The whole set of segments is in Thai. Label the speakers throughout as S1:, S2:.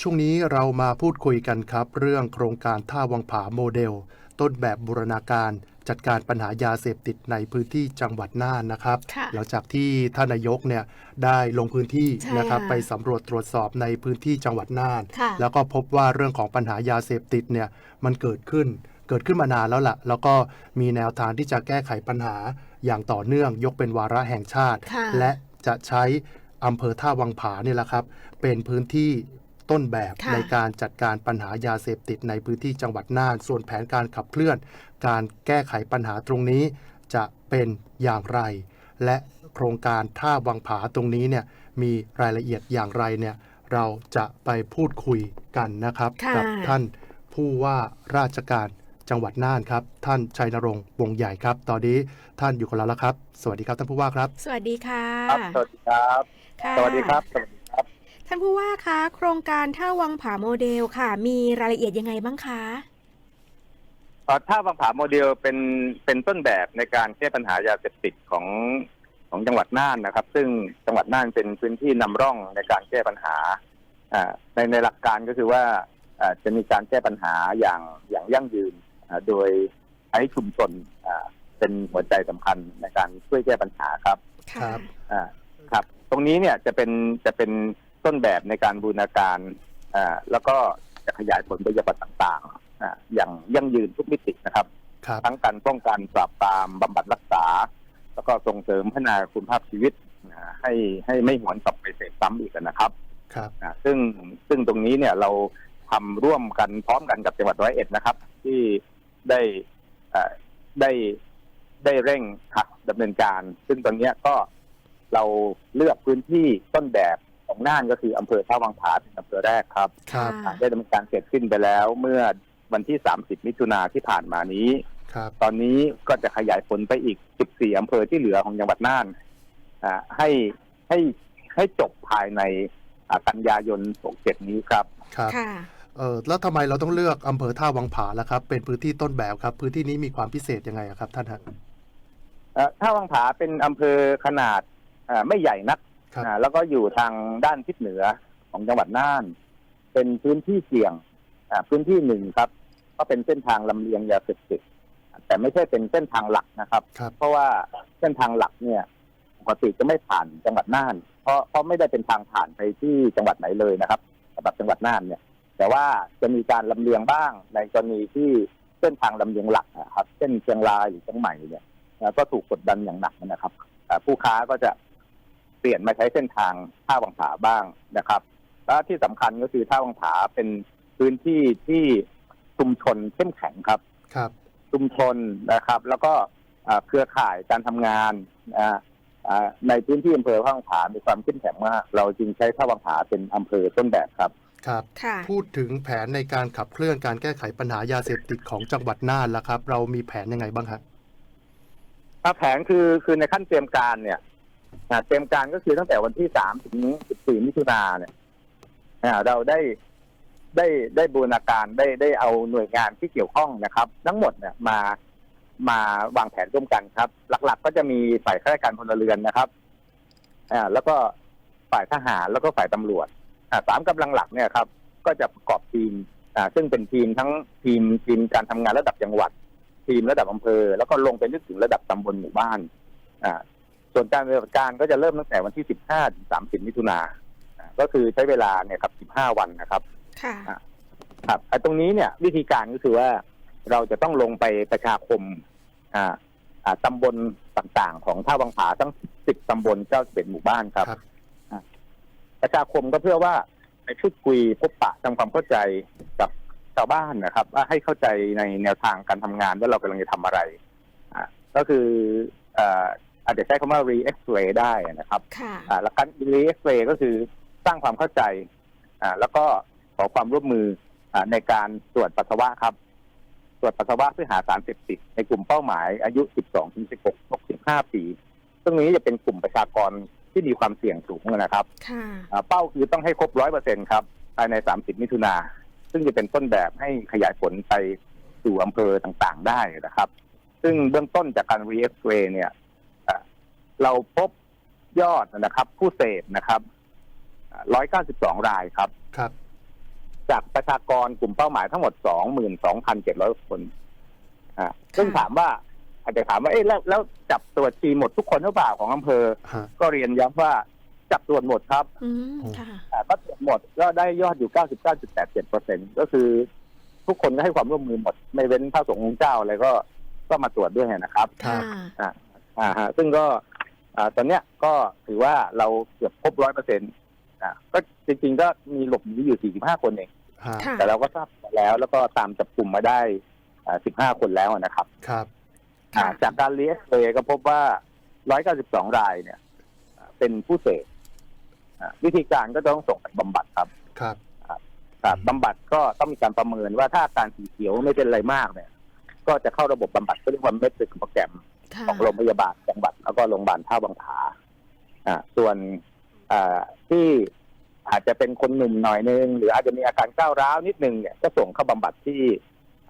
S1: ช่วงนี้เรามาพูดคุยกันครับ เรื่องโครงการท่าวังผาโมเดล ต้นแบบบูรณาการจัดการปัญหายาเสพติดในพื้นที่จังหวัดน่านนะครับ
S2: ค่ะ
S1: หลังจากที่ท่านนายกเนี่ยได้ลงพื้นที่
S2: ใช่
S1: นะครับ
S2: ค่ะ
S1: ไปสำรวจตรวจสอบในพื้นที่จังหวัดน่าน
S2: ค่ะ
S1: แล้วก็พบว่าเรื่องของปัญหายาเสพติดเนี่ยมันเกิดขึ้นเกิดขึ้นมานานแล้วล่ะ แล้วก็มีแนวทางที่จะแก้ไขปัญหาอย่างต่อเนื่อง ยกเป็นวาระแห่งชาติ
S2: ค่ะ
S1: และจะใช้อำเภอท่าวังผาเนี่ยแหละครับ เป็นพื้นที่ ต้นแบบ
S2: ค่ะ
S1: ในการจัดการปัญหายาเสพติดในพื้นที่จังหวัดน่าน ส่วนแผนการขับเคลื่อน การแก้ไขปัญหาตรงนี้ จะเป็นอย่างไร และโครงการท่าวังผาตรงนี้เนี่ยมีรายละเอียดอย่างไรเนี่ยเราจะไปพูดคุยกันนะครับ
S2: ค่ะ
S1: กัท่านผู้ว่าราชการจังหวัดน่านครับ ท่านชัยนรงค์วงใหญ่ครับ ตอนนี้ท่านอยู่กับเราแล้วครับ สวัสดีครับท่านผู้ว่าครับ
S2: สวัสดีค่ะ
S3: ครับสวัสดีครับ
S2: ค่ะ
S3: สวัสดีครับ สวัสดีครับ
S2: ท่านผู้ว่าคะโครงการท่าวังผาโมเดลค่ะ มีรายละเอียดยังไงบ้างคะ
S3: เอ่อท่าบางผาโมเดลเป็นเป็นต้นแบบในการแก้ปัญหายาเสพติดของของจังหวัดน่านนะครับ ซึ่งจังหวัดน่านเป็นพื้นที่นำร่องในการแก้ปัญหาอ่าในในหลักการก็คือว่าอ่าจะมีการแก้ปัญหาอย่างอย่างยั่งยืนอ่าโดยใช้ชุมชนอ่าเป็นหัวใจสำคัญในการช่วยแก้ปัญหาครับ
S1: ครั
S2: ค่ะ
S1: บ
S3: อ่าครับ ตรงนี้เนี่ยจะเป็นจะเป็น ต้นแบบในการบูรณาการอ่าแล้วก็จะขยายผลไปยังประต่างๆอ่าอย่างยั่งยืนทุกมิตินะครับ
S1: ครับ
S3: ทั้งการป้องกันปราบปรามบำบัดรักษา แล้วก็ส่งเสริมพัฒนาคุณภาพชีวิตอ่าให้ให้ไม่หวนกลับไปเสพซ้ำอีกนะครับ
S1: ครับ
S3: อ่าซึ่งซึ่งตรงนี้เนี่ยเราทำร่วมกันพร้อมกันกับจังหวัดร้อยเอ็ดนะครับ ที่ได้อ่าได้ได้เร่งขัดดำเนินการ ซึ่งตอนเนี้ยก็เราเลือกพื้นที่ต้นแบบ ของน่านก็คืออำเภอท่าวังผาเป็นอำเภอแรกครับ
S1: ครับ
S2: ค่ะ
S3: ได้ดำเนินการเสร็จสิ้นไปแล้ว เมื่อวันที่ 30 มิถุนาที่ผ่านมานี้
S1: ครับ
S3: ตอนนี้ก็จะขยายผลไปอีก 14 อำเภอที่เหลือของจังหวัดน่านอ่าให้ให้ให้จบภายในอ่ากันยายน 67 นี้ครับ
S1: ครับ
S2: ค่ะ
S1: เออแล้วทำไมเราต้องเลือกอำเภอท่าวังผาล่ะครับ เป็นพื้นที่ต้นแบบครับ พื้นที่นี้มีความพิเศษยังไงอะครับท่านฮะ
S3: เอ่อท่าวังผาเป็นอำเภอขนาดอ่าไม่ใหญ่นัก
S1: ครับ
S3: อ่าแล้วก็อยู่ทางด้านทิศเหนือของจังหวัดน่าน เป็นพื้นที่เสี่ยงอ่าพื้นที่หนึ่งครับ ก็เป็นเส้นทางลำเลียงยาเสพติดแต่ไม่ใช่เป็นเส้นทางหลักนะครับ
S1: ครับ
S3: เพราะว่าเส้นทางหลักเนี่ยปกติจะไม่ผ่านจังหวัดน่าน เพราะเพราะไม่ได้เป็นทางผ่านไปที่จังหวัดไหนเลยนะครับสำหรับจังหวัดน่านเนี่ย แต่ว่าจะมีการลำเลียงบ้างในกรณีที่เส้นทางลำเลียงหลักนะครับเช่นเชียงรายหรือเชียงใหม่เนี่ยเอ่อก็ถูกกดดันอย่างหนักนะครับเอ่อผู้ค้าก็จะ เปลี่ยนมาใช้เส้นทางท่าวังผาบ้างนะครับ และที่สำคัญก็คือท่าวังผาเป็นพื้นที่ที่ชุมชนเข้มแข็งครับ
S1: ครับ
S3: ชุมชนนะครับ แล้วก็อ่าเครือข่ายการทำงานอ่าอ่าในพื้นที่อำเภอท่าวังผา มีความเข้มแข็งมาก เราจึงใช้ท่าวังผาเป็นอำเภอต้นแบบครับ
S1: ครับ
S2: ค่ะ
S1: พูดถึงแผนในการขับเคลื่อนการแก้ไขปัญหายาเสพติดของจังหวัดน่านล่ะครับ เรามีแผนยังไงบ้างครับ
S3: ถ้าแผนคือคือในขั้นเตรียมการเนี่ยอ่า เตรียมการก็คือตั้งแต่วันที่สามถึงสิบสี่มิถุนาเนี่ยเราได้ได้ได้บูรณาการได้ได้เอาหน่วยงานที่เกี่ยวข้องนะครับ ทั้งหมดเนี่ยมามาวางแผนร่วมกันครับ หลักๆ ก็จะมีฝ่ายข้าราชการพลเรือนนะครับอ่าแล้วก็ฝ่ายทหารแล้วก็ฝ่ายตำรวจอ่าสามกำลังหลักเนี่ยครับ ก็จะประกอบทีมอ่าซึ่งเป็นทีมทั้งทีมทีมการทำงานระดับจังหวัด ทีมระดับอำเภอ แล้วก็ลงไปลึกถึงระดับตำบลหมู่บ้านอ่า ส่วนการปฏิบัติการก็จะเริ่มตั้งแต่วันที่ 15ถึง30 มิถุนาอ่าก็คือใช้เวลาเนี่ยครับ 15 วันนะครับ
S2: ค่ะ
S3: ครับไอ้ตรงนี้เนี่ยวิธีการก็คือว่าเราจะต้องลงไปประชาคม อ่าอ่าตำบลต่างๆ ของท่าวังผาทั้ง 10 ตำบลเจ้าเป็นหมู่บ้านครับ
S1: ครับ
S3: อ่าประชาคมก็เพื่อว่าไปพูดคุยพบปะทำความเข้าใจกับชาวบ้านนะครับ ว่าให้เข้าใจในแนวทางการทำงานว่าเรากำลังจะทำอะไรอ่าก็คืออ่า อาจจะใช้คำว่า re-x-ray ได้นะครับ
S2: ค่ะ
S3: อ่าหลักการ re-x-ray ก็คือสร้างความเข้าใจอ่าแล้วก็ขอความร่วมมืออ่าในการตรวจปัสสาวะครับ ตรวจปัสสาวะเพื่อหาสารเสพติดในกลุ่มเป้าหมาย อายุ 12ถึง16 65 ปีซึ่งนี้จะเป็นกลุ่มประชากรที่มีความเสี่ยงสูงนะครับ
S2: ค่ะ
S3: อ่าเป้าคือต้องให้ครบร้อยเปอร์เซ็นครับภายใน 30 มิถุนาซึ่งจะเป็นต้นแบบให้ขยายผลไปสู่อำเภอต่างๆ ได้นะครับ ซึ่งเบื้องต้นจากการ re x ray เนี่ยอ่า เราพบยอดนะครับ ผู้เสพนะครับอ่า192รายครับ
S1: ครับ
S3: จากประชากรกลุ่มเป้าหมายทั้งหมด22,700คนอ่าซึ่งถามว่าอาจจะถามว่า เอ๊ะแล้วแล้วจับตรวจชีหมดทุกคนหรือเปล่าของอำเภอ
S1: ฮะ
S3: ก็เรียนย้ำว่าจับตรวจหมดครับ
S2: อืมค่ะ
S3: อ่าก็ตรวจหมดก็ได้ยอดอยู่99.87เปอร์เซ็นก็คือ ทุกคนก็ให้ความร่วมมือหมด ไม่เว้นพระสงฆ์องค์เจ้าอะไรก็ก็มาตรวจด้วยนะครับ
S1: ครับ
S2: ค่ะ
S3: อ่าฮะซึ่งก็ อ่าตอนเนี้ยก็ถือว่าเราเกือบครบร้อยเปอร์เซ็นต์อ่าก็จริง ๆ ก็มีหลบหนีอยู่45คนเอง
S1: ฮะ
S2: ค่ะ
S3: แต่เราก็ทราบแล้ว แล้วก็ตามจับกลุ่มมาได้อ่า15คนแล้วนะครับ
S1: ครับ
S3: อ่า
S2: ค่ะ
S3: จากการเลียสเลยก็พบว่า 192 รายเนี่ยอ่าเป็นผู้เสพอ่าวิธีการก็ต้องส่งไปบำบัดครับ
S1: ครับ
S3: อ่าบำบัดก็ต้องมีการประเมินว่าถ้าอาการสีเขียวไม่เป็นอะไรมากเนี่ย ก็จะเข้าระบบบำบัดก็เรียกว่าเม็ดเป็นโปรแกรม
S2: ค่ะ
S3: ของโรงพยาบาลจังหวัดแล้วก็โรงพยาบาลท่าบางผาอ่าส่วนอ่าที่อาจจะเป็นคนหนุ่มหน่อยนึง หรืออาจจะมีอาการก้าวร้าวนิดนึงเนี่ยก็ส่งเข้าบำบัดที่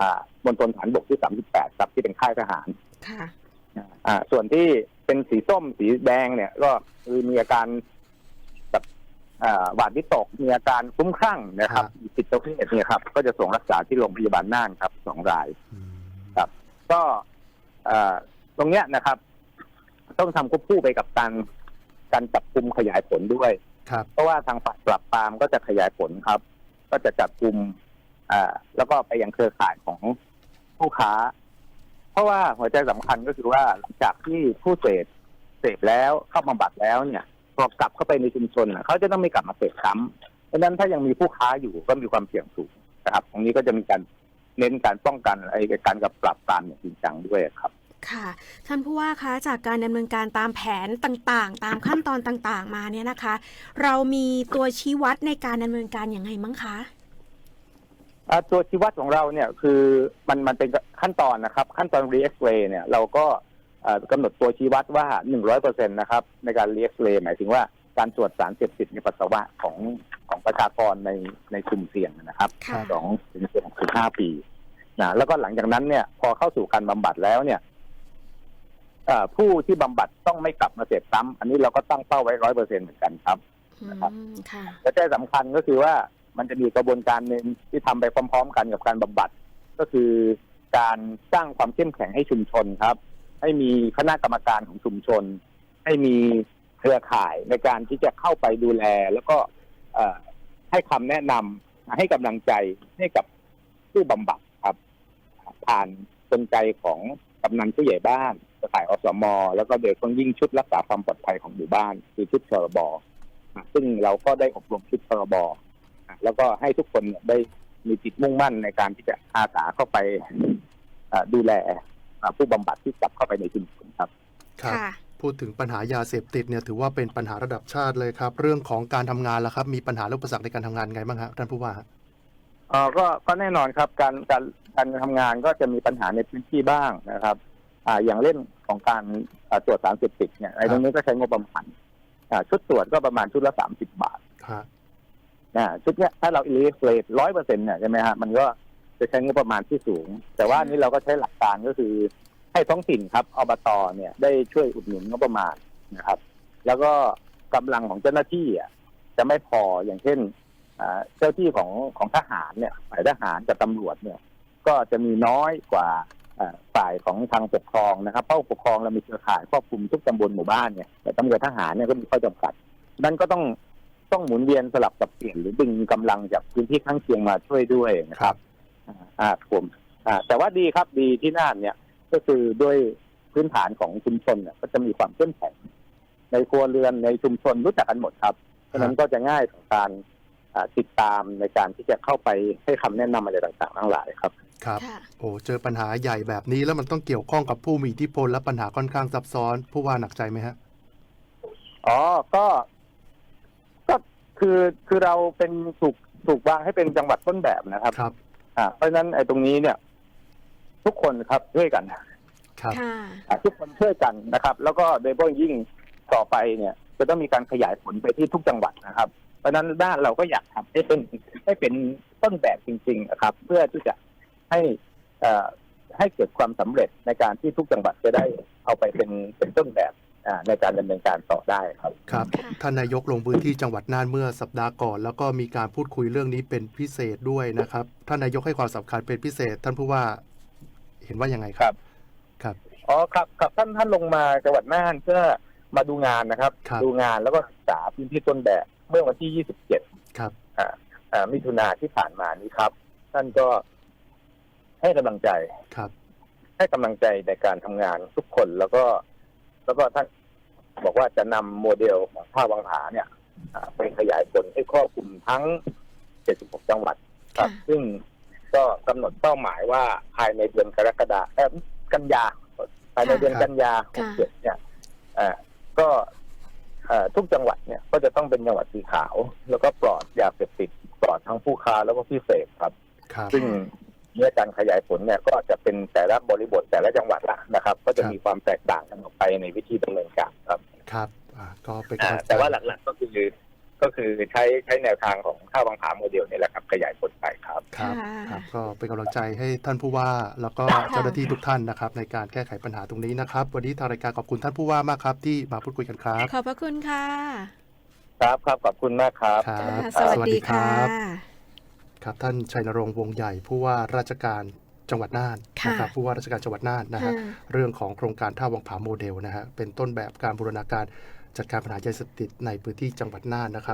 S3: อ่ามณฑลฐานบกที่38ครับที่เป็นค่ายทหาร
S2: ค่ะ
S3: อ่า ส่วนที่เป็นสีส้มสีแดงเนี่ย ก็คือมีอาการแบบอ่าหวาดวิตกมีอาการคลุ้มคลั่งนะครับมีจิตเวชเนี่ยครับ ก็จะส่งรักษาที่โรงพยาบาลน่านครับสองราย
S1: อืม
S3: ครับ ก็เอ่อ ตรงเนี้ยนะครับ ต้องทำควบคู่ไปกับการการจับกลุ่มขยายผลด้วย
S1: ครับ
S3: เพราะว่าทางฝ่ายปราบปรามก็จะขยายผลครับ ก็จะจับกลุ่มอ่าแล้วก็ไปยังเครือข่ายของผู้ค้า เพราะว่าหัวใจสำคัญก็คือว่าหลังจากที่ผู้เสพเสพแล้วเข้าบำบัดแล้วเนี่ยพอกลับเข้าไปในชุมชนน่ะเขาจะต้องไม่กลับมาเสพซ้ำเพราะฉะนั้นถ้ายังมีผู้ค้าอยู่ก็มีความเสี่ยงสูงนะครับ ตรงนี้ก็จะมีการเน้นการป้องกันไอ้การกับปราบปรามอย่างจริงจังด้วยครับ
S2: ค่ะท่านผู้ว่าคะจากการดำเนินการตามแผนต่างๆ ตามขั้นตอนต่างๆ มาเนี่ยนะคะ เรามีตัวชี้วัดในการดำเนินการอย่างไงมั้งคะ
S3: อ่าตัวชี้วัดของเราเนี่ยคือมันมันเป็นขั้นตอนนะครับ ขั้นตอน r e x ray เนี่ยเราก็เอ่อกำหนดตัวชี้วัดว่า100%นะครับในการ r e x ray หมายถึงว่าการตรวจสารเสพติดในปัสสาวะของของประชากรในในกลุ่มเสี่ยงนะครับ
S2: ค่ะ
S3: สองถึงสิบห้าปีนะแล้วก็หลังจากนั้นเนี่ยพอเข้าสู่การบำบัดแล้วเนี่ยเอ่อ ผู้ที่บำบัดต้องไม่กลับมาเสพซ้ำอันนี้เราก็ตั้งเป้าไว้ร้อยเปอร์เซ็นเหมือนกันครับ
S2: อืมค่ะ
S3: และใจสำคัญก็คือว่ามันจะมีกระบวนการหนึ่งที่ทำไปพร้อม ๆ กันกับการบำบัด ก็คือการสร้างความเข้มแข็งให้ชุมชนครับ ให้มีคณะกรรมการของชุมชน ให้มีเครือข่ายในการที่จะเข้าไปดูแล แล้วก็เอ่อให้คำแนะนำให้กำลังใจให้กับผู้บำบัดครับ ผ่านกลไกของกำนันผู้ใหญ่บ้าน เครือข่ายอสม แล้วก็โดยเฉพาะยิ่งชุดรักษาความปลอดภัยของหมู่บ้าน คือชุดชรบอะซึ่งเราก็ได้อบรมชุดพรบอะแล้วก็ให้ทุกคนเนี่ยได้มีจิตมุ่งมั่นในการที่จะอาสาเข้าไปอะดูแลอะผู้บำบัดที่กลับเข้าไปในชุมชนครับ
S1: ครับ
S2: ค่ะ
S1: พูดถึงปัญหายาเสพติดเนี่ยถือว่าเป็นปัญหาระดับชาติเลยครับ เรื่องของการทำงานล่ะครับ มีปัญหาและอุปสรรคในการทำงานไงบ้างครับท่านผู้ว่าฮะ
S3: เออก็ก็แน่นอนครับ การการการทำงานก็จะมีปัญหาในพื้นที่บ้างนะครับ อ่าอย่างเล่นของการอ่าตรวจสารเสพติดเนี่ยไอ้ตรงนี้ก็ใช้งบประมาณอ่าชุดตรวจก็ประมาณชุดละสามสิบบาท
S1: ฮะ
S3: นะชุดเนี้ยถ้าเราอิเล็กเทรดร้อยเปอร์เซ็นต์เนี่ยใช่ไหมฮะมันก็จะใช้งบประมาณที่สูง แต่ว่าอันนี้เราก็ใช้หลักการก็คือ ให้ท้องถิ่นครับอบตเนี่ย ได้ช่วยอุดหนุนงบประมาณนะครับ แล้วก็กำลังของเจ้าหน้าที่อะจะไม่พออย่างเช่นอ่าเจ้าที่ของของทหารเนี่ยฝ่ายทหารกับตำรวจเนี่ย ก็จะมีน้อยกว่าอ่า ฝ่ายของทางปกครองนะครับเพราะปกครองเรามีเครือข่ายครอบคลุมทุกตำบลหมู่บ้านเนี่ยแต่ตำรวจทหารเนี่ยก็มีข้อจำกัดนั้นก็ต้องต้องหมุนเวียนสลับสับเปลี่ยนหรือดึงกำลังจากพื้นที่ข้างเคียงมาช่วยด้วยนะครับอ่าผมอ่าแต่ว่าดีครับดีที่น่านเนี่ยก็คือด้วยพื้นฐานของชุมชนเนี่ยก็จะมีความเข้มแข็งในครัวเรือนในชุมชนรู้จักกันหมดครับเพราะฉะนั้นก็จะง่ายต่อการ ติดตามในการที่จะเข้าไปให้คำแนะนำอะไรต่างๆทั้งหลายครับ
S1: ครับ
S2: ค่ะ
S1: โอ้เจอปัญหาใหญ่แบบนี้แล้วมันต้องเกี่ยวข้องกับผู้มีอิทธิพลและปัญหาค่อนข้างซับซ้อนผู้ว่าหนักใจไหมฮะ
S3: อ๋อก็ก็คือคือเราเป็นถูกถูกวางให้เป็นจังหวัดต้นแบบนะครับ
S1: ครับ
S3: อ่าเพราะฉะนั้นไอ้ตรงนี้เนี่ย ทุกคนครับช่วยกัน
S1: ครับ
S2: ค่ะ
S3: อะทุกคนช่วยกันนะครับ แล้วก็โดยเฉพาะยิ่งต่อไปเนี่ย จะต้องมีการขยายผลไปที่ทุกจังหวัดนะครับ เพราะฉะนั้นด้านเราก็อยากทำให้เป็นให้เป็นต้นแบบจริงๆนะครับ เพื่อที่จะให้เอ่อให้เกิดความสำเร็จในการที่ทุกจังหวัดจะได้เอาไปเป็นเป็นต้นแบบอ่าในการดำเนินการต่อได้ครับ
S1: ครับ
S2: ค่ะ
S1: ท่านนายกลงพื้นที่จังหวัดน่านเมื่อสัปดาห์ก่อน แล้วก็มีการพูดคุยเรื่องนี้เป็นพิเศษด้วยนะครับท่านนายกให้ความสำคัญเป็นพิเศษ ท่านผู้ว่าเห็นว่ายังไงครับครับ
S3: อ๋อครับครับท่านท่านลงมาจังหวัดน่านเพื่อมาดูงานนะครับ
S1: ครับ
S3: ดูงานแล้วก็ศึกษาพื้นที่ต้นแบบ เมื่อวันที่ 27
S1: ครับ
S3: อ่าอ่ามิถุนาที่ผ่านมานี้ครับ ท่านก็ให้กำลังใจ
S1: ครับ
S3: ให้กำลังใจในการทำงานทุกคนแล้วก็ แล้วก็ท่านบอกว่าจะนำโมเดลของท่าวังผาเนี่ยอ่าไปขยายผลให้ครอบคลุมทั้ง 76 จังหวัด ครับ
S2: ค่ะ
S3: ซึ่งก็กำหนดเป้าหมายว่าภายในเดือนกรกฎาคมเอ่อกันยาภายในเดือน
S1: ครับ
S3: กันยา
S2: ค่ะ
S3: 67เนี่ยอ่าก็เอ่อ ทุกจังหวัดเนี่ยก็จะต้องเป็นจังหวัดสีขาว แล้วก็ปลอดยาเสพติดปลอดทั้งผู้ค้าแล้วก็ผู้เสพครับ
S1: ครับ
S3: ซึ่งเมื่อการขยายผลเนี่ยก็จะเป็นแต่ละบริบทแต่ละจังหวัดละนะครับ ก็จะ
S1: ครับ
S3: มีความแตกต่างกันออกไปในวิธีดำเนินการครับ
S1: ครับอ่าก็เป็น
S3: อ่ากำ
S1: ลังใจ
S3: แต่ว่าหลักๆก็คือ ก็คือใช้ใช้แนวทางของข้าวบางผาโมเดลนี่แหละครับขยายผลไปครับ
S1: ครับ
S2: ค่ะ
S1: ครับก็เป็นกำลังใจให้ท่านผู้ว่า แล้วก็เจ้าหน้าที่ทุกท่านนะครับ ในการแก้ไขปัญหาตรงนี้นะครับ วันนี้ทางรายการขอบคุณท่านผู้ว่ามากครับ ที่มาพูดคุยกันครับ
S2: ขอบพระคุณค่ะ
S3: ครับครับขอบคุณมากครับ
S1: ครับ
S2: ค่ะสวัสดีค่ะ
S1: ครับท่านชัยนรงค์วงใหญ่ผู้ว่าราชการจังหวัดน่าน
S2: ค่ะ
S1: นะครับผู้ว่าราชการจังหวัดน่านนะฮะ
S2: ค่ะ
S1: เรื่องของโครงการท่าวังผาโมเดลนะฮะเป็นต้นแบบการบูรณาการจัดการปัญหายาเสพติดในพื้นที่จังหวัดน่านนะครับ